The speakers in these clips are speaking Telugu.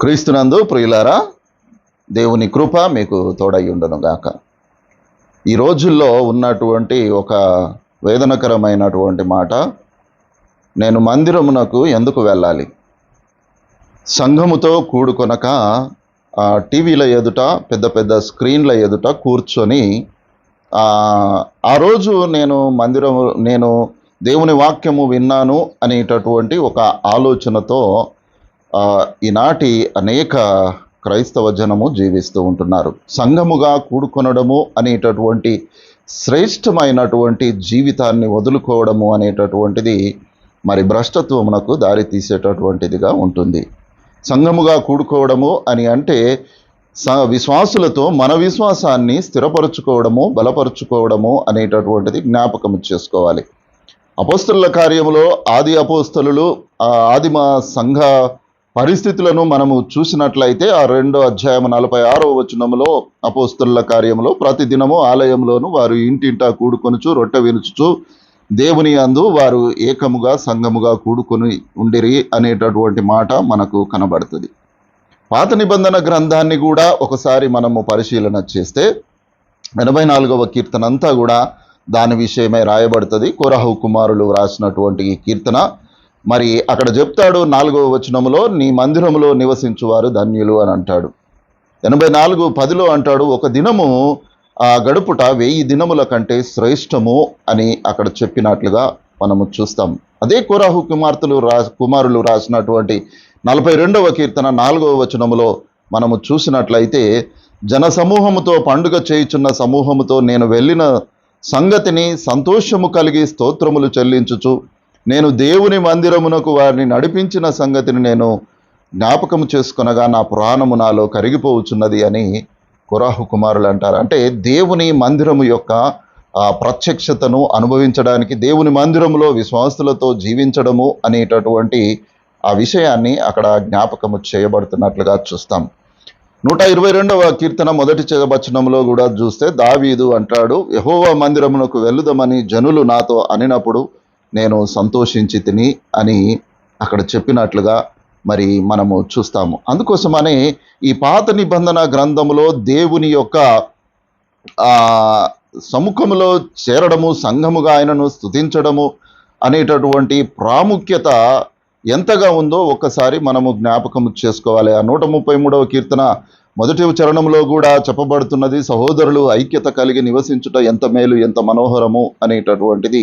క్రీస్తునందు ప్రియులారా దేవుని కృప మీకు తోడై గాక. ఈ రోజుల్లో ఉన్నటువంటి ఒక వేదనకరమైనటువంటి మాట నేను మందిరమునకు ఎందుకు వెళ్ళాలి? సంఘముతో కూడుకొనక ఆ టీవీల ఎదుట పెద్ద పెద్ద స్క్రీన్ల ఎదుట కూర్చొని ఆ, రోజు నేను మందిరము నేను దేవుని వాక్యము విన్నాను అనేటటువంటి ఒక ఆలోచనతో ఈనాటి అనేక క్రైస్తవ జనము జీవిస్తూ ఉంటున్నారు. సంఘముగా కూడుకొనడము అనేటటువంటి శ్రేష్టమైనటువంటి జీవితాన్ని వదులుకోవడము అనేటటువంటిది మరి భ్రష్టత్వమునకు దారి తీసేటటువంటిదిగా ఉంటుంది. సంఘముగా కూడుకోవడము అని అంటే స విశ్వాసులతో మన విశ్వాసాన్ని స్థిరపరచుకోవడము బలపరుచుకోవడము అనేటటువంటిది జ్ఞాపకం చేసుకోవాలి. అపోస్తుల కార్యములో ఆది అపోస్తలు ఆదిమ సంఘ పరిస్థితులను మనము చూసినట్లయితే ఆ రెండో అధ్యాయం నలభై ఆరో వచనములో అపోస్తుల కార్యములో ప్రతిదినము ఆలయంలోను వారు ఇంటింటా కూడుకొనుచు రొట్టె వినుచుచు దేవుని అందు వారు ఏకముగా సంఘముగా కూడుకొని ఉండిరి అనేటటువంటి మాట మనకు కనబడుతుంది. పాత నిబంధన గ్రంథాన్ని కూడా ఒకసారి మనము పరిశీలన చేస్తే ఎనభై నాలుగవ కీర్తన అంతా కూడా దాని విషయమై రాయబడుతుంది. కురహు కుమారులు రాసినటువంటి ఈ కీర్తన మరి అక్కడ చెప్తాడు నాలుగవ వచనములో నీ మందిరములో నివసించువారు ధన్యులు అని అంటాడు. ఎనభై నాలుగు పదిలో అంటాడు ఒక దినము ఆ గడుపుట వెయ్యి దినముల కంటే శ్రేష్టము అని అక్కడ చెప్పినట్లుగా మనము చూస్తాం. అదే కురాహు కుమార్తెలు రా కుమారులు రాసినటువంటి నలభై రెండవ కీర్తన నాలుగవ వచనములో మనము చూసినట్లయితే జన సమూహముతో పండుగ చేయుచున్న సమూహముతో నేను వెళ్ళిన సంగతిని సంతోషము కలిగి స్తోత్రములు చెల్లించుచు నేను దేవుని మందిరమునకు వారిని నడిపించిన సంగతిని నేను జ్ఞాపకము చేసుకునగా నా పురాణము నాలో కరిగిపోవచ్చున్నది అని కురాహు కుమారులు అంటారు. అంటే దేవుని మందిరము యొక్క ఆ ప్రత్యక్షతను అనుభవించడానికి దేవుని మందిరములో విశ్వాసులతో జీవించడము అనేటటువంటి ఆ విషయాన్ని అక్కడ జ్ఞాపకము చేయబడుతున్నట్లుగా చూస్తాం. నూట ఇరవై రెండవ కీర్తన మొదటి వచనంలో కూడా చూస్తే దావీదు అంటాడు యహోవా మందిరమునకు వెళ్ళుదామని జనులు నాతో అనినప్పుడు నేను సంతోషించి తిని అని అక్కడ చెప్పినట్లుగా మరి మనము చూస్తాము. అందుకోసమని ఈ పాత నిబంధన గ్రంథములో దేవుని యొక్క సముఖములో చేరడము సంఘముగా ఆయనను స్తుతించడము అనేటటువంటి ప్రాముఖ్యత ఎంతగా ఉందో ఒక్కసారి మనము జ్ఞాపకం చేసుకోవాలి. ఆ నూట ముప్పై మూడవ కీర్తన మొదటి చరణంలో కూడా చెప్పబడుతున్నది సహోదరులు ఐక్యత కలిగి నివసించుట ఎంత మేలు ఎంత మనోహరము అనేటటువంటిది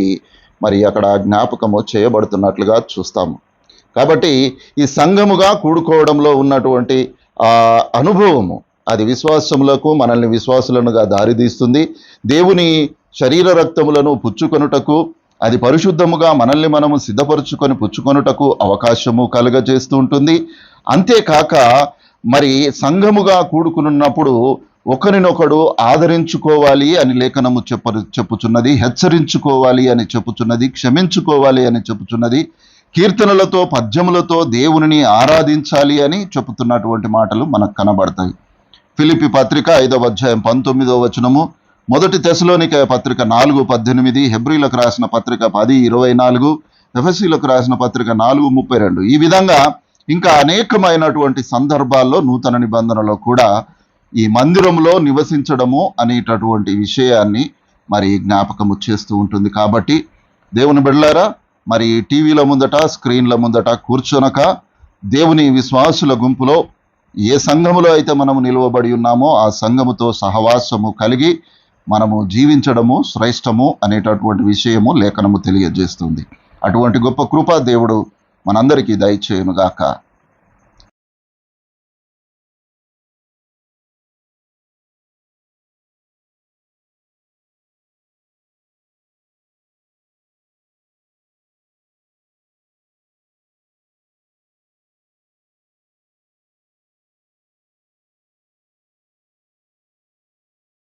మరి అక్కడ జ్ఞాపకము చేయబడుతున్నట్లుగా చూస్తాము. కాబట్టి ఈ సంఘముగా కూడుకోవడంలో ఉన్నటువంటి ఆ అనుభవము అది విశ్వాసములకు మనల్ని విశ్వాసులనుగా దారితీస్తుంది. దేవుని శరీర రక్తములను పుచ్చుకొనుటకు అది పరిశుద్ధముగా మనల్ని మనము సిద్ధపరుచుకొని పుచ్చుకొనుటకు అవకాశము కలుగజేస్తూ ఉంటుంది. అంతేకాక మరి సంఘముగా కూడుకున్నప్పుడు ఒకరినొకడు ఆదరించుకోవాలి అని లేఖనము చెప్ప చెప్పుచున్నది హెచ్చరించుకోవాలి అని చెప్పుచున్నది క్షమించుకోవాలి అని చెప్పుచున్నది కీర్తనలతో పద్యములతో దేవునిని ఆరాధించాలి అని చెప్పుతున్నటువంటి మాటలు మనకు కనబడతాయి. ఫిలిపి పత్రిక ఐదవ అధ్యాయం పంతొమ్మిదవ వచనము మొదటి తెశలోనిక పత్రిక నాలుగు పద్దెనిమిది హెబ్రిలకు రాసిన పత్రిక పది ఇరవై నాలుగు ఎఫ్ఎస్సీలకు రాసిన పత్రిక నాలుగు ముప్పై రెండు. ఈ విధంగా ఇంకా అనేకమైనటువంటి సందర్భాల్లో నూతన నిబంధనలో కూడా ఈ మందిరంలో నివసించడము అనేటటువంటి విషయాన్ని మరి జ్ఞాపకము చేస్తూ ఉంటుంది. కాబట్టి దేవుని బిడ్డలారా మరి టీవీల ముందట స్క్రీన్ల ముందట కూర్చొనక దేవుని విశ్వాసుల గుంపులో ఏ సంఘములో అయితే మనము నిలువబడి ఉన్నామో ఆ సంఘముతో సహవాసము కలిగి మనము జీవించడము శ్రేష్టము అనేటటువంటి విషయము లేఖనము తెలియజేస్తుంది. అటువంటి గొప్ప కృప దేవుడు మనందరికీ దయచేయనుగాక.